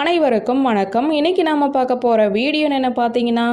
அனைவருக்கும் வணக்கம். இன்னைக்கு நாம பார்க்க போற வீடியோ என்ன பார்த்தீங்கன்னா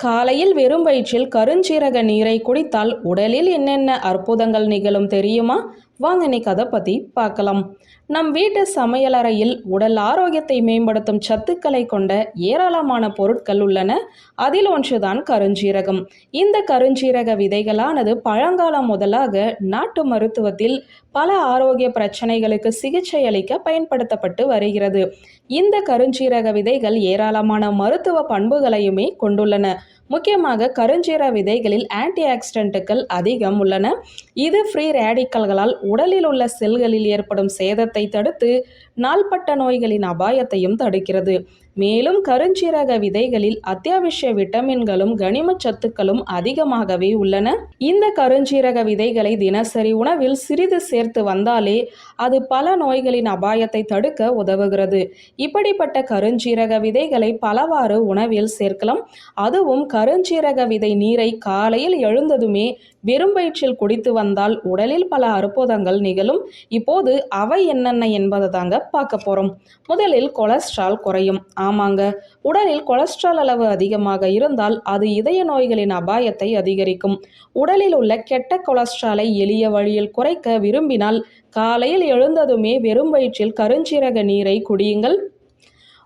காலையில் வெறும் வயிற்றில் கருஞ்சீரக நீரை குடித்தால் உடலில் என்னென்ன அற்புதங்கள் நிகழும் தெரியுமா? வாங்க இன்னைக்கு அதை பற்றி பார்க்கலாம். நம் வீட்டு சமையலறையில் உடல் ஆரோக்கியத்தை மேம்படுத்தும் சத்துக்களை கொண்ட ஏராளமான பொருட்கள் உள்ளன. அதில் ஒன்றுதான் கருஞ்சீரகம். இந்த கருஞ்சீரக விதைகளானது பழங்காலம் முதலாக நாட்டு மருத்துவத்தில் பல ஆரோக்கிய பிரச்சனைகளுக்கு சிகிச்சை அளிக்க பயன்படுத்தப்பட்டு வருகிறது. இந்த கருஞ்சீரக விதைகள் ஏராளமான மருத்துவ பண்புகளையுமே கொண்டுள்ளன. முக்கியமாக கருஞ்சீர விதைகளில் ஆன்டி ஆக்சிடென்ட்டுகள் அதிகம் உள்ளன. இது ஃப்ரீ ரேடிக்கல்களால் உடலில் உள்ள செல்களில் ஏற்படும் சேதத்தை தடுத்து நாள்பட்ட நோய்களின் அபாயத்தையும் தடுக்கிறது. மேலும் கருஞ்சீரக விதைகளில் அத்தியாவசிய விட்டமின்களும் கனிமச் சத்துக்களும் அதிகமாகவே உள்ளன. இந்த கருஞ்சீரக விதைகளை தினசரி உணவில் சிறிது சேர்த்து வந்தாலே அது பல நோய்களின் அபாயத்தை தடுக்க உதவுகிறது. இப்படிப்பட்ட கருஞ்சீரக விதைகளை பலவாறு உணவில் சேர்க்கலாம். அதுவும் கருஞ்சீரக விதை நீரை காலையில் எழுந்ததுமே வெறும் வயிற்றில் குடித்து வந்தால் உடலில் பல அற்புதங்கள் நிகழும். இப்போது அவை என்னென்ன என்பதை தாங்க பார்க்க போகிறோம் முதலில் கொலஸ்ட்ரால் குறையும். ஆமாங்க. உடலில் கொலஸ்ட்ரால் அளவு அதிகமாக இருந்தால் அது இதய நோய்களின் அபாயத்தை அதிகரிக்கும். உடலில் உள்ள கெட்ட கொலஸ்ட்ராலை எளிய வழியில் குறைக்க விரும்பினால் காலையில் எழுந்ததுமே வெறும் வயிற்றில் கருஞ்சீரக நீரை குடியுங்கள்.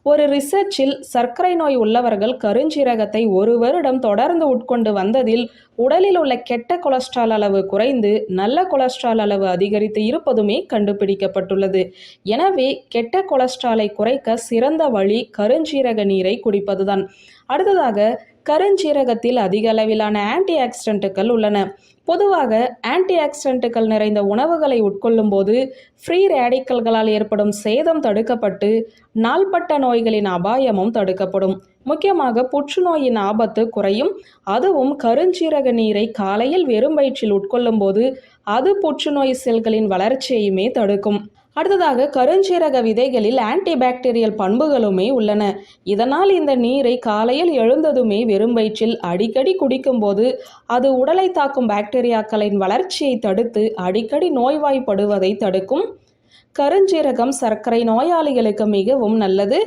ஒரு ரிசர்ச்சில் சர்க்கரை நோய் உள்ளவர்கள் கருஞ்சீரகத்தை ஒரு வருடம் தொடர்ந்து உட்கொண்டு வந்ததில் உடலில் உள்ள கெட்ட கொலஸ்ட்ரால் அளவு குறைந்து நல்ல கொலஸ்ட்ரால் அளவு அதிகரித்து இருப்பதுமே கண்டுபிடிக்கப்பட்டுள்ளது. எனவே கெட்ட கொலஸ்ட்ராலை குறைக்க சிறந்த வழி கருஞ்சீரக நீரை குடிப்பதுதான். அடுத்ததாக கருஞ்சீரகத்தில் அதிக அளவிலான ஆன்டி ஆக்சிடென்ட்டுகள் உள்ளன. பொதுவாக ஆன்டி ஆக்சிடென்ட்டுகள் நிறைந்த உணவுகளை உட்கொள்ளும் போது ஃப்ரீ ரேடிக்கல்களால் ஏற்படும் சேதம் தடுக்கப்பட்டு நாள்பட்ட நோய்களின் அபாயமும் தடுக்கப்படும். முக்கியமாக புற்றுநோயின் ஆபத்து குறையும். அதுவும் கருஞ்சீரக நீரை காலையில் வெறும் வயிற்றில் உட்கொள்ளும் போது அது புற்றுநோய் செல்களின் வளர்ச்சியையுமே தடுக்கும். அடுத்ததாக கருஞ்சீரக விதைகளில் ஆன்டிபாக்டீரியல் பண்புகளுமே உள்ளன. இதனால் இந்த நீரை காலையில் எழுந்ததுமே வெறும் வயிற்றில் அடிக்கடி குடிக்கும்போது அது உடலை தாக்கும் பாக்டீரியாக்களின் வளர்ச்சியை தடுத்து அடிக்கடி நோய்வாய்ப்படுவதை தடுக்கும் கருஞ்சீரகம் சர்க்கரை நோயாளிகளுக்கு மிகவும் நல்லது.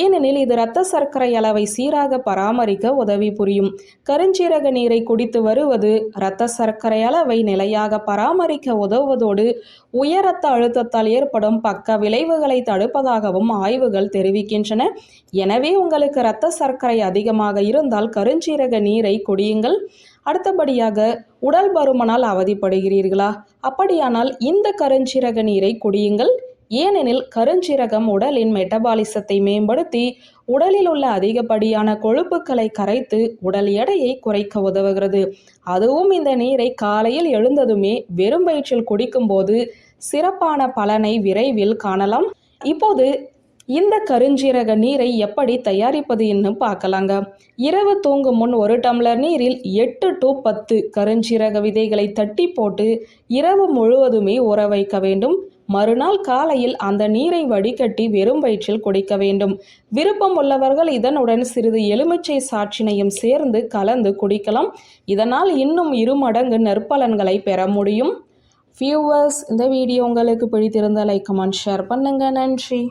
ஏனெனில் இது இரத்த சர்க்கரை அளவை சீராக பராமரிக்க உதவி புரியும். கருஞ்சீரக நீரை குடித்து வருவது இரத்த சர்க்கரை அளவை நிலையாக பராமரிக்க உதவுவதோடு உயர் ரத்த அழுத்தத்தால் ஏற்படும் பக்க விளைவுகளை தடுப்பதாகவும் ஆய்வுகள் தெரிவிக்கின்றன. எனவே உங்களுக்கு இரத்த சர்க்கரை அதிகமாக இருந்தால் கருஞ்சீரக நீரை குடியுங்கள். அடுத்தபடியாக உடல் பருமனால் அவதிப்படுகிறீர்களா? அப்படியானால் இந்த கருஞ்சீரக நீரை குடியுங்கள். ஏனெனில் கருஞ்சீரகம் உடலின் மெட்டபாலிசத்தை மேம்படுத்தி உடலில் உள்ள அதிகப்படியான கொழுப்புக்களை கரைத்து உடல் எடையை குறைக்க உதவுகிறது. அதுவும் இந்த நீரை காலையில் எழுந்ததுமே வெறும் வயிற்றில் குடிக்கும்போது சிறப்பான பலனை விரைவில் காணலாம். இப்போது இந்த கருஞ்சீரக நீரை எப்படி தயாரிப்பது என்று பார்க்கலாங்க. இரவு தூங்கும் முன் ஒரு டம்ளர் நீரில் எட்டு டு பத்து கருஞ்சீரக விதைகளை தட்டி போட்டு இரவு முழுவதுமே ஊற வைக்க வேண்டும். மறுநாள் காலையில் அந்த நீரை வடிகட்டி வெறும் வயிற்றில் குடிக்க வேண்டும். விருப்பம் உள்ளவர்கள் இதனுடன் சிறிது எலுமிச்சை சாற்றினையும் சேர்ந்து கலந்து குடிக்கலாம். இதனால் இன்னும் இரு மடங்கு நற்பலன்களை பெற முடியும். வியூவர்ஸ் இந்த வீடியோ உங்களுக்கு பிடித்திருந்தால் லைக் கமெண்ட் ஷேர் பண்ணுங்கள் நன்றி.